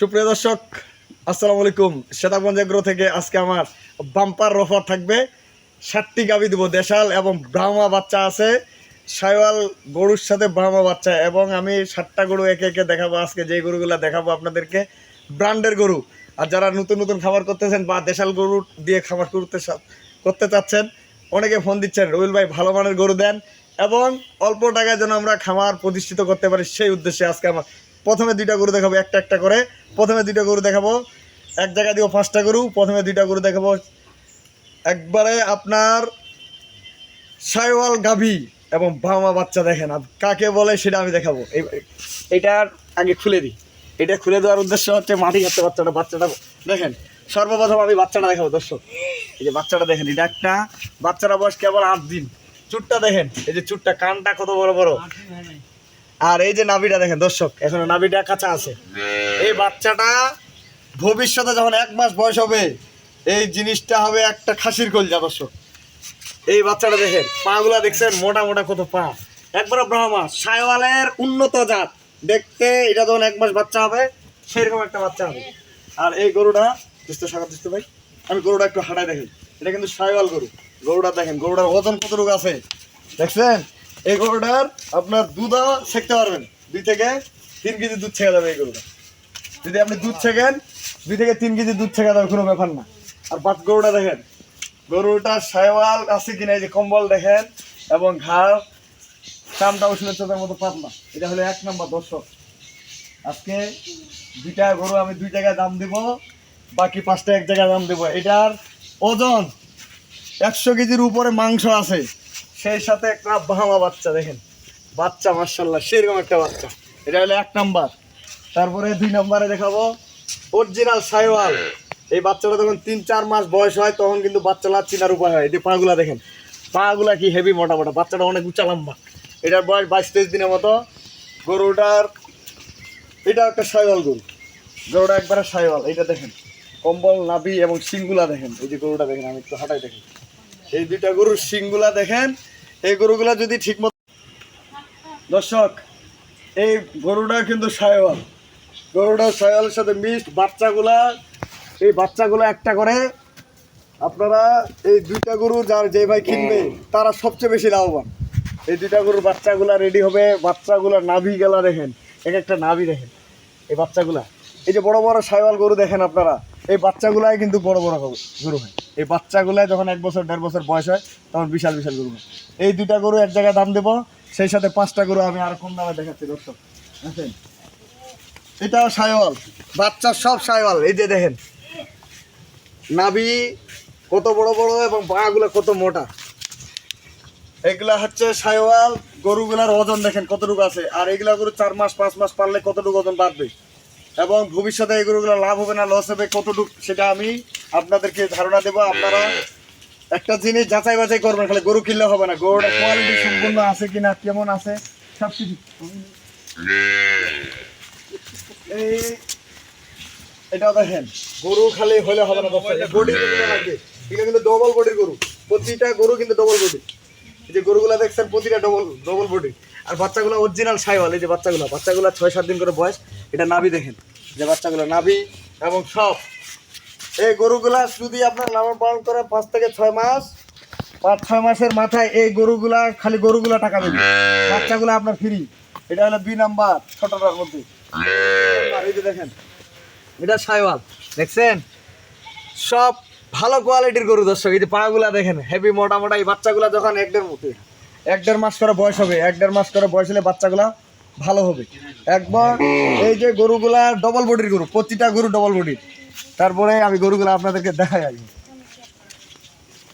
সুপ্রিয় দর্শক, আসসালামু আলাইকুম। শ্বেতাগঞ্জ এগ্রো থেকে আজকে আমার বাম্পার রফার থাকবে ষাটটি গাবি দেবো, দেশাল এবং ব্রাহ্মা বাচ্চা আছে। সাইওয়াল গরুর সাথে ব্রাহ্মা বাচ্চা এবং আমি ষাটটা গরু একে একে দেখাবো। আজকে যে গরুগুলো দেখাবো আপনাদেরকে, ব্র্যান্ডের গরু। আর যারা নতুন নতুন খাবার করতেছেন বা দেশাল গরু দিয়ে খাবার করতে করতে চাচ্ছেন, অনেকে ফোন দিচ্ছেন, রবিল ভাই ভালো মানের গরু দেন এবং অল্প টাকায় যেন আমরা খামার প্রতিষ্ঠিত করতে পারি, সেই উদ্দেশ্যে আজকে আমার প্রথমে দুইটা গরু দেখাবো, একটা একটা করে। প্রথমে দুইটা গরু দেখাবো। এক জায়গায় দিব পাঁচটা গরু, প্রথমে দুইটা গরু দেখাবো। একবারে আপনার সাইওয়াল গাভী এবং বামা বাচ্চা দেখেন, আর কাকে বলে সেটা আমি দেখাবো। এটার আগে খুলে দিই। এটা খুলে দেওয়ার উদ্দেশ্য হচ্ছে মাটি খাচ্ছে বাচ্চাটা বাচ্চাটা দেখেন, সর্বপ্রথম আমি বাচ্চাটা দেখাবো, দর্শক। এই যে বাচ্চাটা দেখেন, এটা একটা বাচ্চারা বয়স কেবল আট দিন। চুটটা দেখেন, এই যে চুটটা, কানটা কত বড় বড়? আর এই যে নাভিটা দেখেন, দর্শক, এখন নাভিটা কাঁচা আছে। এই বাচ্চাটা ভবিষ্যতে যখন এক মাস বয়স হবে, এই জিনিসটা হবে একটা খাসির কলজা, দর্শক। এই বাচ্চাটা দেখেন পা গুলা দেখছেন, মোটা মোটা কত পা। একবারে ব্রাহ্মা সাইওয়ালের উন্নত জাত। দেখতে এটা যখন এক মাস বাচ্চা হবে, সেরকম একটা বাচ্চা হবে। আর এই গরুটা দিস্ত সাগর দিস্ত ভাই, আমি গরুটা একটু হাঁটাই দেখেন এটা কিন্তু সাইওয়াল গরু। গরুটা দেখেন, গরুটার ওজন কতটুকু আছে? দেখছেন? এই গরুটার আপনার দুধও ছেঁকতে পারবেন। দুই থেকে তিন কেজি দুধ ছেঁকে যাবে এই গরুটা। যদি আপনি দুধ ছেঁকেন, দুই থেকে তিন কেজি দুধ ছেঁকে যাবে, কোনো ব্যাপার না। আর বাট গরুটা দেখেন গরুটার সাইওয়াল আছে কিনা, এই যে কম্বল দেখেন, এবং ঘাড় চামটা ওষুধের চোখের মতো পাতলা। এটা হলো এক নম্বর দর্শক। আজকে দুইটা গরু আমি দুই জায়গায় দাম দিব, বাকি পাঁচটা এক জায়গায় দাম দেবো। এটার ওজন একশো কেজির উপরে মাংস আছে। সেই সাথে একটা বাহামা বাচ্চা, দেখেন। বাচ্চা মার্শাল্লাহ সেরকম একটা বাচ্চা। এটা হলো এক নাম্বার। তারপরে দুই নম্বরে দেখাবো। অরিজিনাল সাইওয়াল। এই বাচ্চাটা যখন তিন, চার মাস বয়স হয়, তখন কিন্তু বাচ্চালা চিনার উপায় হয়। এই যে পাগুলা, দেখেন। পাগুলা কি হেভি মোটা মোটা। বাচ্চাটা অনেক উঁচা, লম্বা। এটার বয়স বাইশ তেইশ দিনের মতো। গরুটার এটা একটা সাইওয়াল গরু। গরুটা একবারে সাইওয়াল। এটা দেখেন, কম্বল, নাভি এবং সিংগুলা দেখেন। এই যে গরুটা দেখেন, আমি একটু হাঁটাই দেখেন। এই দুইটা গরুর সিংগুলা দেখেন এই গরুগুলা যদি ঠিক মতো দর্শক, এই গরুটা কিন্তু সাইওয়াল গরুটা সাইওয়ালের সাথে মিক্সড। বাচ্চাগুলা, এই বাচ্চাগুলো একটা করে আপনারা এই দুইটা গরু যার যে ভাই কিনবে, তারা সবচেয়ে বেশি লাভবান। এই দুইটা গরুর বাচ্চাগুলা রেডি হবে। বাচ্চাগুলা নাভি গেলা দেখেন। এক একটা নাভি দেখেন। এই বাচ্চাগুলা। এই যে বড় বড় সাইওয়াল গরু দেখেন আপনারা। এই বাচ্চাগুলাই কিন্তু বড় বড় গরু- গরু হয়। এই বাচ্চাগুলাই যখন এক বছর, দেড় বছর বয়স হয়, তখন বিশাল বিশাল গরু হয়। এই দুইটা গরু এক জায়গায় দাম দেবো, সেই সাথে পাঁচটা গরু আমি আর কম দামে দেখাচ্ছি, দর্শক। দেখেন, এটাও সাইওয়াল, বাচ্চা সব সাইওয়াল, এই যে দেখেন। নাভি কত বড় বড় এবং পাগুলো কত মোটা। এগুলা হচ্ছে সাইওয়াল, গরুগুলার ওজন দেখেন কতটুকু আছে। আর এগুলা গরু চার মাস, পাঁচ মাস পারলে কতটুকু ওজন বাড়বে? এবং ভবিষ্যতে এই গরুগুলো লাভ হবে না লস হবে, কতটুকু সেটা আমি আপনাদেরকে ধারণা দেবো। আপনারা একটা জিনিস যাচাই বাছাই করবেন, খালি গরু কিনলে হবে না। গরুটা কোয়ালিটি সম্পূর্ণ আছে কিনা, কেমন আছে সব এই এটাও দেখেন গরু খালি হলে হবে না বডি এটা কিন্তু ডবল বডির গরু। প্রতিটা গরু কিন্তু ডবল বডি যে গরুগুলা দেখছেন, প্রতিটা ডবল ডবল বডি আর বাচ্চাগুলো অরিজিনাল সাইওয়াল এই যে বাচ্চাগুলো বাচ্চাগুলো ছয় সাত দিন করে বয়স, এটা নাভি দেখেন। যে বাচ্চাগুলো নাভি এবং সব। এই গরুগুলা যদি আপনার লালন পালন করে পাঁচ থেকে ছয় মাস, পাঁচ ছয় মাসের মাথায় এই গরুগুলা, খালি গরুগুলা টাকা দেবে। বাচ্চাগুলো আপনার ফ্রি এটা হলো দুই নাম্বার, ছোটটার মধ্যে। এই যে দেখেন, এটা সাইওয়াল দেখছেন? সব ভালো কোয়ালিটির গরু দর্শক, এই যে পাগুলা দেখেন হেভি মোটা মোটা, এই বাচ্চাগুলা যখন এক দেড় মতো এক দেড় মাস করে বয়স হবে, এক দেড় মাস করে বয়স হলে বাচ্চাগুলা ভালো হবে। একবার এই যে গরুগুলা ডবল বডির গরু, প্রতিটা গরু ডবল বডির তারপরে আমি গরুগুলা আপনাদেরকে দেখাই আগে।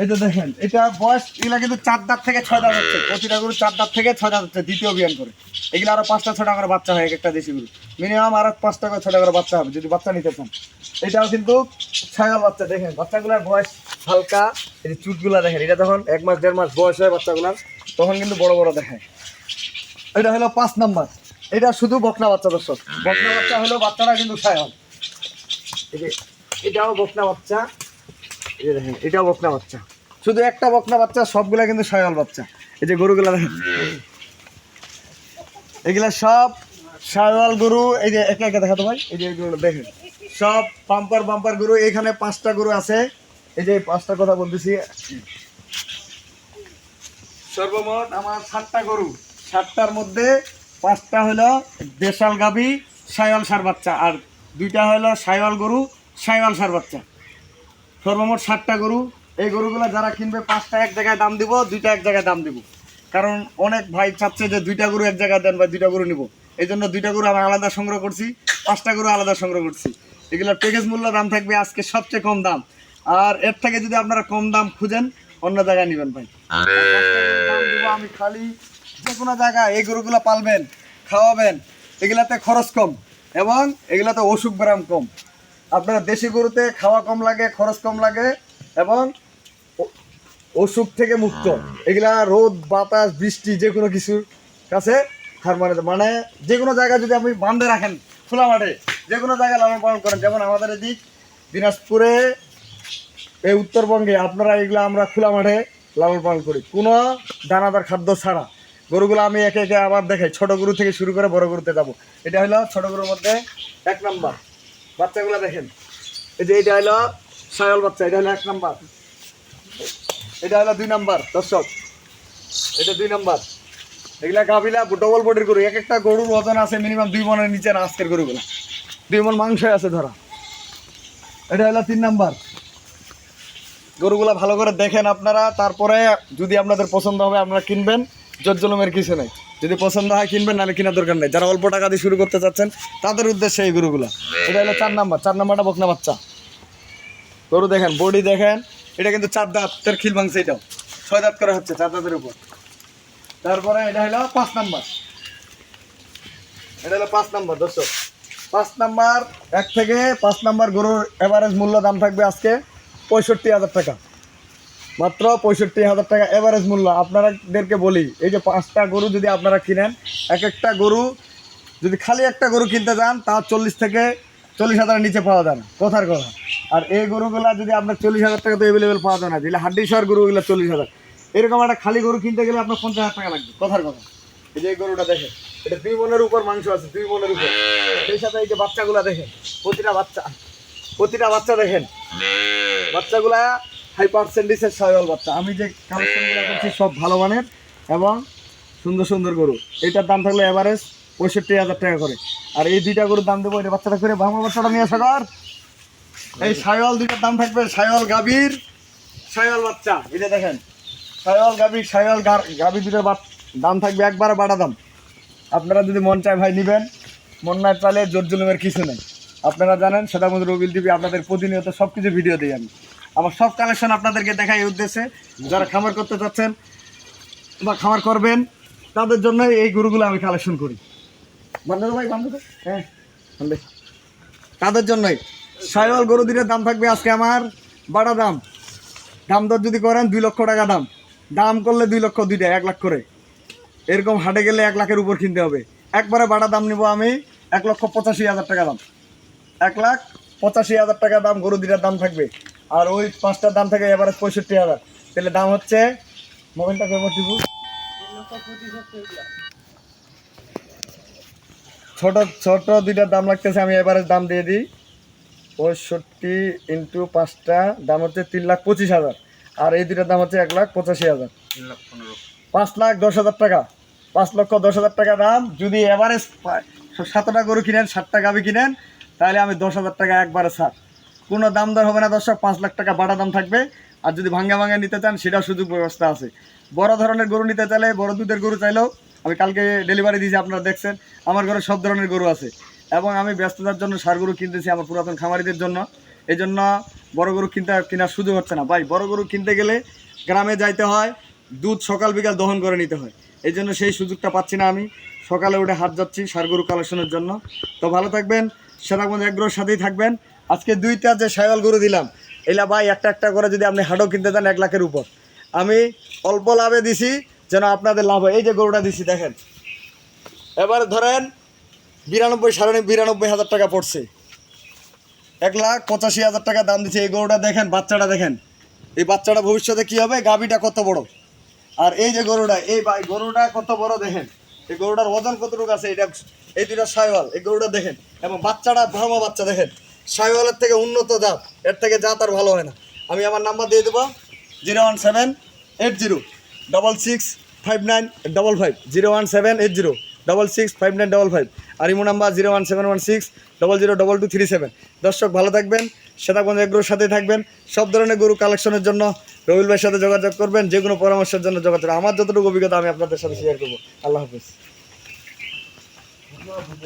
এই দেখেন, এটা বয়স, এগুলা কিন্তু চার দাঁত থেকে ছয় দাঁত হচ্ছে। প্রতিটা গরু চার দাঁত থেকে ছয় দাঁত হচ্ছে, দ্বিতীয় বিয়ান করে। এগুলো আরও পাঁচটা, ছটা করে বাচ্চা হয় এক একটা দেশি গরু। মিনিমাম আরও পাঁচটা করে, ছটা করে বাচ্চা হবে, যদি বাচ্চা নিতে চান। এটাও কিন্তু ছায়াল বাচ্চা, দেখেন, বাচ্চাগুলোর বয়স হালকা। এই চুটগুলা দেখেন, এটা যখন এক মাস, দেড় মাস বয়স হয় বাচ্চাগুলার, তখন কিন্তু বড় বড় দেখায়। এটা হলো পাঁচ নাম্বার। এটা শুধু বকনা বাচ্চা, দর্শক। বকনা বাচ্চা হলো বাচ্চারা কিন্তু যে, এটাও বকনা বাচ্চা। এটাও বকনা বাচ্চা। শুধু একটা বকনা বাচ্চা, সবগুলা কিন্তু সয়াল বাচ্চা। এই যে গরুগুলা দেখেন। এগুলা সব শাহওয়াল গরু, এই যে একে একে দেখাতো ভাই? এই যে দেখেন। সব বাম্পার বাম্পার গরু, এখানে পাঁচটা গরু আছে। এই যে পাঁচটা কথা বলতেছি। সর্বমোট আমার সাতটা গরু। সাতটার মধ্যে পাঁচটা হলো দেশাল গাবি সাইওয়াল সার বাচ্চা। আর দুইটা হলো সাইওয়াল গরু সাইওয়াল সার বাচ্চা। সর্বমোট ষাটটা গরু। এই গরুগুলো যারা কিনবে পাঁচটা এক জায়গায় দাম দিব দুইটা এক জায়গায় দাম দিব। কারণ অনেক ভাই চাচ্ছে যে দুইটা গরু এক জায়গায় দেন বা দুইটা গরু নিব। এই জন্য দুইটা গরু আমি আলাদা সংগ্রহ করছি পাঁচটা গরু আলাদা সংগ্রহ করছি। এগুলোর প্যাকেজ মূল্য দাম থাকবে আজকে সবচেয়ে কম দাম। আর এর থেকে যদি আপনারা কম দাম খুঁজেন অন্য জায়গায় নেবেন ভাই। আমি খালি যে কোনো জায়গায় এই গরুগুলো পালবেন খাওয়াবেন এগুলাতে খরচ কম এবং এগুলাতে অসুখ ব্যায়াম কম। আপনারা দেশি গরুতে খাওয়া কম লাগে, খরচ কম লাগে এবং অসুখ থেকে মুক্ত। এগুলা রোদ, বাতাস, বৃষ্টি, যে কোনো কিছুর কাছে হার মানে মানে যে কোনো জায়গায় যদি আপনি বান্ধে রাখেন, খোলা মাঠে, যে কোনো জায়গায় লালন পালন করেন, যেমন আমাদের এদিক দিনাজপুরে, এই উত্তরবঙ্গে আপনারা এগুলো আমরা খোলা মাঠে লালন পালন করি। কোনো দানাদার খাদ্য ছাড়া। গরুগুলো আমি একে একে আবার দেখাই। ছোট গরু থেকে শুরু করে বড় গরুতে যাব। এটা হলো ছোট গরুর মধ্যে এক নাম্বার। বাচ্চাগুলো দেখেন। এই যে এটা হলো সায়ল বাচ্চা, এটা হলো এক নাম্বার। এটা হলো দুই নাম্বার, দর্শক। এটা দুই নাম্বার। এগুলা গাভিলা ডবল বডির গরু। এক একটা গরুর ওজন আছে মিনিমাম দুই মনের নিচে না আজকের গরুগুলা। দুই মন মাংস আছে ধরা। এটা হলো তিন নাম্বার। গরুগুলা ভালো করে দেখেন আপনারা। তারপরে যদি আপনাদের পছন্দ হবে, আপনারা কিনবেন। জজ্জলমের কিছু নেই। যদি পছন্দ হয় কিনবেন, নাহলে কেনার দরকার নেই। যারা অল্প টাকা দিয়ে শুরু করতে চাচ্ছেন, তাদের উদ্দেশ্যে এই গরুগুলা। এটা হলো চার নাম্বার। চার নাম্বারটা বকনা বাচ্চা। গরু দেখেন, বডি দেখেন, এটা কিন্তু চার দাঁতের খিল ভাঙছে এটাও। ছয় দাঁত করা হচ্ছে, চার দাঁতের উপর। তারপরে এটা হলো পাঁচ নাম্বার। এটা হলো পাঁচ নাম্বার, দর্শক। পাঁচ নাম্বার, এক থেকে পাঁচ নাম্বার গরুর এভারেজ মূল্য দাম থাকবে আজকে পঁয়ষট্টি হাজার টাকা। মাত্র পঁয়ষট্টি হাজার টাকা এভারেজ মূল্য। আপনারাদেরকে বলি, এই যে পাঁচটা গরু যদি আপনারা কিনেন, এক একটা গরু যদি খালি একটা গরু কিনতে যান তা চল্লিশ থেকে চল্লিশ হাজারের নিচে পাওয়া যায় না। কথার কথা। আর এই গরুগুলা যদি আপনার চল্লিশ হাজার টাকা তো অ্যাভেলেবেল পাওয়া যায় না, যেগুলো হাড্ডি সর গরুগুলো চল্লিশ হাজার। এরকম একটা খালি গরু কিনতে গেলে আপনার পঞ্চাশ হাজার টাকা লাগবে। কথার কথা। এই যে এই গরুটা দেখেন, এটা দুই মনের উপর মাংস আছে, দুই মনের উপর। সেই সাথে এই যে বাচ্চাগুলা দেখেন, প্রতিটা বাচ্চা প্রতিটা বাচ্চা দেখেন। বাচ্চাগুলা হাই পার্সেন্টেজের সয়ল বাচ্চা। আমি যে কালেকশনগুলো করছি সব ভালো মানের এবং সুন্দর সুন্দর গরু। এটার দাম থাকল এভারেজ পঁয়ষট্টি হাজার টাকা করে। আর এই দুইটা গরুর দাম দেবো এটা বাচ্চাটা করে ভাঙা বাচ্চাটা নিয়ে আসা কর এই সায়ল দুইটার দাম থাকবে সায়ল গাভীর সায়ল বাচ্চা। এটা দেখেন সায়ল গাভীর সায়ল গাভী দুটার দাম থাকবে একবারে বাড়া দাম। আপনারা যদি মন চায় ভাই নেবেন মন না চাইলে জোর জুলুমের কিছু নেই। আপনারা জানেন সেটা মধ্যে রবিল টিভি আপনাদের প্রতিনিয়ত সব কিছু ভিডিও দিই আমি। আমার সব কালেকশন আপনাদেরকে দেখাই উদ্দেশ্যে। যারা খামার করতে চাচ্ছেন বা খামার করবেন, তাদের জন্য এই গরুগুলো আমি কালেকশন করি। বান্ধব ভাই, বান্ধব? হ্যাঁ। তাদের জন্যই। সাইওয়াল গরু দিনের দাম থাকবে আজকে আমার বাড়া দাম। দাম দর যদি করেন, দুই লক্ষ টাকা দাম। দাম করলে দুই লক্ষ দুইটা, এক লাখ করে। এরকম হাটে গেলে এক লাখের উপর কিনতে হবে। একবারে বাড়া দাম নিব আমি, এক লক্ষ পঁচাশি হাজার টাকা দাম। এক লাখ পঁচাশি হাজার টাকা দাম গরু দুটার দাম থাকবে। আর ওই পাঁচটার দাম থাকে এবারে পঁয়ষট্টি হাজার। তাহলে দাম হচ্ছে মোবাইলটা কেমন দিব? ছোট ছোট দুইটার দাম লাগতেছে আমি এবারে দাম দিয়ে দিই। পঁয়ষট্টি ইন্টু পাঁচটা দাম হচ্ছে তিন লাখ পঁচিশ হাজার। আর এই দুইটার দাম হচ্ছে এক লাখ পঁচাশি হাজার। পাঁচ লাখ দশ হাজার টাকা। পাঁচ লক্ষ দশ হাজার টাকা দাম। যদি এভারেজ সাতটা গরু কিনেন ষাটটা গাবি কিনেন তাহলে আমি দশ হাজার টাকা একবারে ছাড়। কোনো দাম দর হবে না দর্শক, পাঁচ লাখ টাকা বাড়া দাম থাকবে। আর যদি ভাঙ্গা ভাঙ্গা নিতে চান, সেটাও সুযোগ ব্যবস্থা আছে। বড় ধরনের গরু নিতে চাইলে, বড় দুধের গরু চাইলেও আমি কালকে ডেলিভারি দিয়েছি, আপনারা দেখছেন। আমার ঘরে সব ধরনের গরু আছে। এবং আমি ব্যস্ততার জন্য সার গরু কিনতেছি আমার পুরাতন খামারিদের জন্য। এই জন্য বড় গরু কিনতে কেনার সুযোগ হচ্ছে না। ভাই, বড় গরু কিনতে গেলে গ্রামে যাইতে হয়, দুধ সকাল বিকাল দহন করে নিতে হয়। এই জন্য সেই সুযোগটা পাচ্ছি না আমি। সকালে উঠে হাত যাচ্ছি সার গরু কালেকশনের জন্য। তো ভালো থাকবেন। সেরাগঞ্জ এগ্রোর সাথেই থাকবেন। আজকে দুইটা যে সাইওয়াল গরু দিলাম, এলা ভাই, একটা একটা করে যদি আপনি হাটও কিনতে চান, এক লাখের উপর। আমি অল্প লাভে দিছি, যেন আপনাদের লাভ হয়। এই যে গরুটা দিছি, দেখেন। এবার ধরেন, বিরানব্বই, সাড়ে বিরানব্বই হাজার টাকা পড়ছে। এক লাখ পঁচাশি হাজার টাকা দাম দিচ্ছে এই গরুটা দেখেন, বাচ্চাটা দেখেন। এই বাচ্চাটা ভবিষ্যতে কি হবে? গাবিটা কত বড়? আর এই যে গরুটা, এই গরুটা কত বড় দেখেন। এই গরুটার ওজন কতটুকু আছে? এটা এই দুইটা সাইওয়াল, এই গরুটা দেখেন, এবং বাচ্চাটা ব্রাহ্মা বাচ্চা, দেখেন। সাইওয়ালের থেকে উন্নত জাত, এর থেকে জাত আর ভালো হয় না। আমি আমার নাম্বার দিয়ে দেবো, zero one seven eight zero, double six five nine double five, zero one seven eight zero, double six five nine double five. আর imo number zero one seven one six double zero double two three seven. দর্শক, ভালো থাকবেন শ্বেতাগঞ্জ এগ্রোর সাথে থাকবেন, সব ধরনের গরু কালেকশনের জন্য রবিল ভাইয়ের সাথে যোগাযোগ করবেন যে কোনো পরামর্শের জন্য যোগাযোগ আমার যতটুকু অভিজ্ঞতা আমি আপনাদের সাথে শেয়ার করব। আল্লাহ হাফিজ। Kau 样